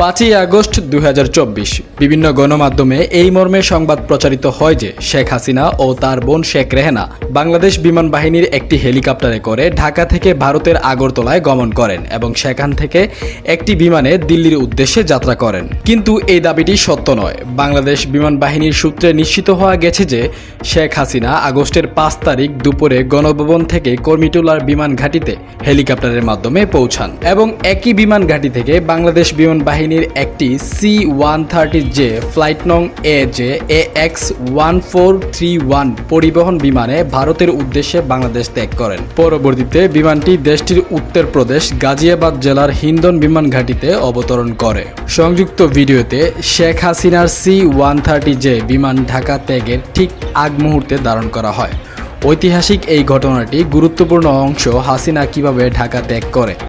পাঁচই আগস্ট দুই হাজার চব্বিশ। বিভিন্ন গণমাধ্যমে এই মর্মে সংবাদ প্রচারিত হয় যে, শেখ হাসিনা ও তার বোন শেখ রেহেনা বাংলাদেশ বিমান বাহিনীর একটি হেলিকপ্টারে করে ঢাকা থেকে ভারতের আগরতলায় গমন করেন এবং সেখান থেকে একটি বিমানে দিল্লির উদ্দেশ্যে যাত্রা করেন। কিন্তু এই দাবিটি সত্য নয়। বাংলাদেশ বিমান বাহিনীর সূত্রে নিশ্চিত হওয়া গেছে যে, শেখ হাসিনা আগস্টের পাঁচ তারিখ দুপুরে গণভবন থেকে কর্মীটোলার বিমান ঘাঁটিতে হেলিকপ্টারের মাধ্যমে পৌঁছান এবং একই বিমান ঘাঁটি থেকে বাংলাদেশ বিমান বাহিনীর একটি C one thirty J flight নং A J A X one four three one পরিবহন বিমানে ভারতের উদ্দেশ্যে বাংলাদেশ ত্যাগ করেন। পরবর্তীতে বিমানটি দেশটির উত্তরপ্রদেশ গাজিয়াবাদ জেলার হিন্দন বিমান ঘাঁটিতে অবতরণ করে। সংযুক্ত ভিডিওতে শেখ হাসিনার সি ওয়ান থার্টি জে বিমান ঢাকা ত্যাগের ঠিক আগ মুহূর্তে ধারণ করা হয়। ঐতিহাসিক এই ঘটনাটি গুরুত্বপূর্ণ অংশ হাসিনা কীভাবে ঢাকা ত্যাগ করে?